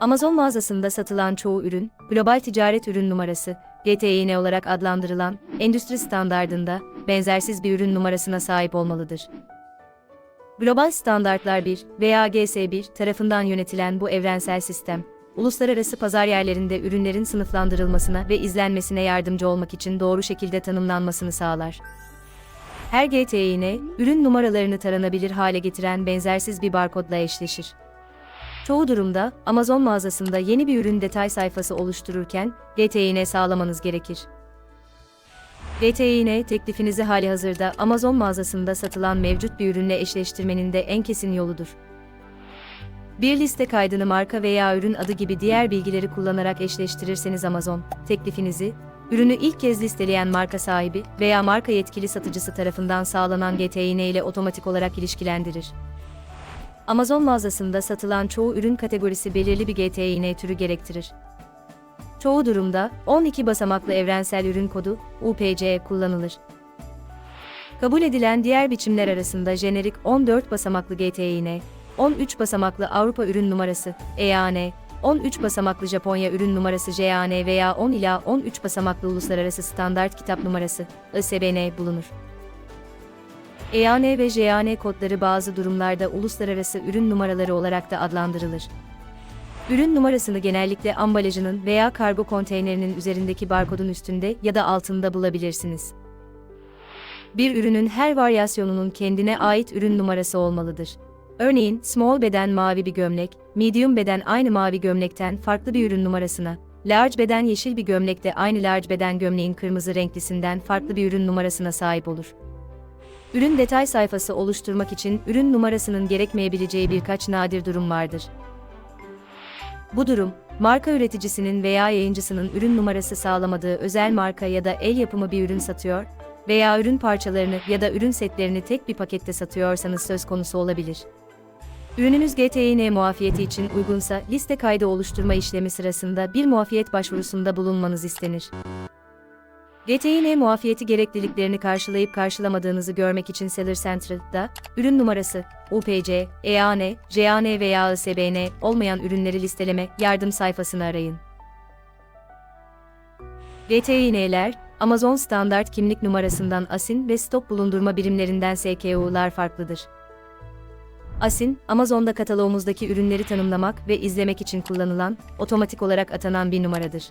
Amazon mağazasında satılan çoğu ürün, global ticaret ürün numarası, GTİN olarak adlandırılan, endüstri standardında, benzersiz bir ürün numarasına sahip olmalıdır. Global Standartlar 1 veya GS1 tarafından yönetilen bu evrensel sistem, uluslararası pazar yerlerinde ürünlerin sınıflandırılmasına ve izlenmesine yardımcı olmak için doğru şekilde tanımlanmasını sağlar. Her GTİN, ürün numaralarını taranabilir hale getiren benzersiz bir barkodla eşleşir. Çoğu durumda Amazon mağazasında yeni bir ürün detay sayfası oluştururken GTİN sağlamanız gerekir. GTİN teklifinizi halihazırda Amazon mağazasında satılan mevcut bir ürünle eşleştirmenin de en kesin yoludur. Bir liste kaydını marka veya ürün adı gibi diğer bilgileri kullanarak eşleştirirseniz Amazon, teklifinizi, ürünü ilk kez listeleyen marka sahibi veya marka yetkili satıcısı tarafından sağlanan GTİN ile otomatik olarak ilişkilendirir. Amazon mağazasında satılan çoğu ürün kategorisi belirli bir GTİN türü gerektirir. Çoğu durumda 12 basamaklı evrensel ürün kodu UPC kullanılır. Kabul edilen diğer biçimler arasında jenerik 14 basamaklı GTİN, 13 basamaklı Avrupa ürün numarası EAN, 13 basamaklı Japonya ürün numarası JAN veya 10 ila 13 basamaklı uluslararası standart kitap numarası ISBN bulunur. EAN ve JAN kodları bazı durumlarda uluslararası ürün numaraları olarak da adlandırılır. Ürün numarasını genellikle ambalajının veya kargo konteynerinin üzerindeki barkodun üstünde ya da altında bulabilirsiniz. Bir ürünün her varyasyonunun kendine ait ürün numarası olmalıdır. Örneğin, small beden mavi bir gömlek, medium beden aynı mavi gömlekten farklı bir ürün numarasına, large beden yeşil bir gömlekte aynı large beden gömleğin kırmızı renklisinden farklı bir ürün numarasına sahip olur. Ürün detay sayfası oluşturmak için ürün numarasının gerekmeyebileceği birkaç nadir durum vardır. Bu durum, marka üreticisinin veya yayıncısının ürün numarası sağlamadığı özel marka ya da el yapımı bir ürün satıyor veya ürün parçalarını ya da ürün setlerini tek bir pakette satıyorsanız söz konusu olabilir. Ürününüz GTİN muafiyeti için uygunsa liste kaydı oluşturma işlemi sırasında bir muafiyet başvurusunda bulunmanız istenir. GTİN muafiyeti gerekliliklerini karşılayıp karşılamadığınızı görmek için Seller Central'da ürün numarası, UPC, EAN, JAN veya ISBN olmayan ürünleri listeleme yardım sayfasını arayın. GTİN'ler, Amazon standart kimlik numarasından ASIN ve stop bulundurma birimlerinden SKU'lar farklıdır. ASIN, Amazon'da kataloğumuzdaki ürünleri tanımlamak ve izlemek için kullanılan, otomatik olarak atanan bir numaradır.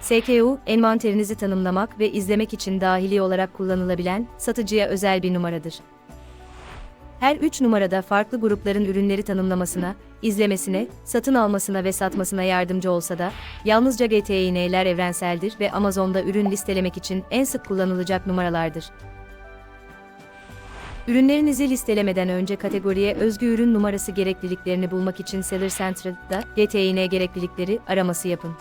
SKU, envanterinizi tanımlamak ve izlemek için dahili olarak kullanılabilen, satıcıya özel bir numaradır. Her üç numarada farklı grupların ürünleri tanımlamasına, izlemesine, satın almasına ve satmasına yardımcı olsa da, yalnızca GTİN'ler evrenseldir ve Amazon'da ürün listelemek için en sık kullanılacak numaralardır. Ürünlerinizi listelemeden önce kategoriye özgü ürün numarası gerekliliklerini bulmak için Seller Central'da GTİN gereklilikleri araması yapın.